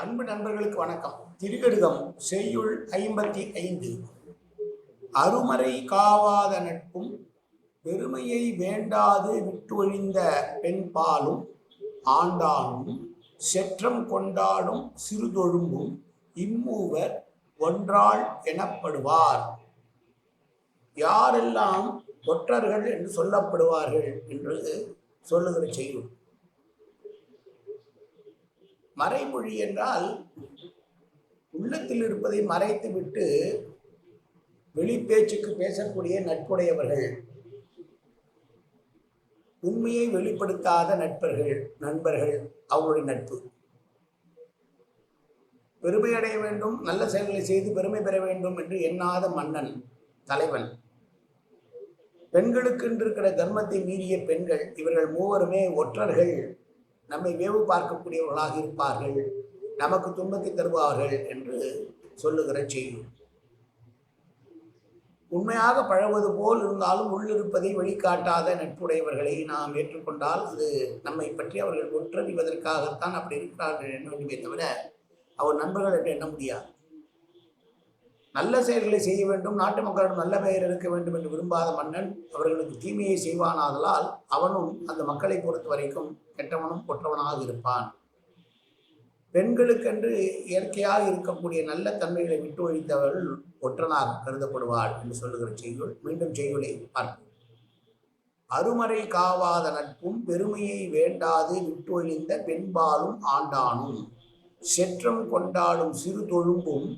அன்பு நண்பர்களுக்கு வணக்கம். திருகடுகம் செய்யுள் ஐம்பத்தி ஐந்து. அருமறை காவாத நட்பும் பெருமையை வேண்டாது விட்டொழிந்த பெண்பாலும் ஆண்டானும் செற்றம் கொண்டாடும் சிறுதொழும்பும் இம்மூவர் ஒன்றாள் எனப்படுவார். யாரெல்லாம் ஒற்றர்கள் என்று சொல்லப்படுவார்கள் என்று சொல்லுகிற செய்யுள். மறைமொழி என்றால் உள்ளத்தில் இருப்பதை மறைத்து விட்டு வெளிப்பேச்சுக்கு பேசக்கூடிய நட்புடையவர்கள். உண்மையை வெளிப்படுத்தாத நட்பர்கள் நண்பர்கள் அவங்களுடைய நட்பு. பெருமை அடைய வேண்டும் நல்ல செயல்களை செய்து பெருமை பெற வேண்டும் என்று எண்ணாத மன்னன் தலைவன். பெண்களுக்கு இருக்கிற தர்மத்தை மீறிய பெண்கள் இவர்கள் மூவருமே ஒற்றர்கள். நம்மை வேவு பார்க்கக்கூடியவர்களாக இருப்பார்கள். நமக்கு துன்பத்தை தருவார்கள் என்று சொல்லுகிற செய்யும் உண்மையாக பழவது போல் இருந்தாலும் உள்ளிருப்பதை வெளிக்காட்டாத நட்புடையவர்களை நாம் ஏற்றுக்கொண்டால் அது நம்மை பற்றி அவர்கள் ஒற்றறிவதற்காகத்தான் அப்படி இருக்கிறார்கள் என்று வேண்டுமே தவிர அவர் நண்பர்கள் என்று எண்ண முடியாது. நல்ல செயல்களை செய்ய வேண்டும். நாட்டு மக்களிடம் நல்ல பெயர் இருக்க வேண்டும் என்று விரும்பாத மன்னன் அவர்களுக்கு தீமையை செய்வானாதலால் அவனும் அந்த மக்களை பொறுத்த வரைக்கும் கெட்டவனும் கொற்றவனாக இருப்பான். பெண்களுக்கென்று இயற்கையாக இருக்கக்கூடிய நல்ல தன்மைகளை விட்டு ஒழித்தவர்கள் ஒற்றனாக கருதப்படுவாள் என்று சொல்லுகிற செய்யுள். மீண்டும் செய்யுளை பார்ப்போம். அருமறை காவாத நட்பும் பெருமையை வேண்டாது விட்டு ஒழிந்த பெண்பாலும் ஆண்டானும். செற்றம் கொண்டாடும் சிறு தொழும்பும்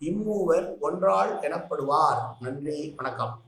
இம்மூவர் ஒன்றாள் எனப்படுவார். நன்றி வணக்கம்.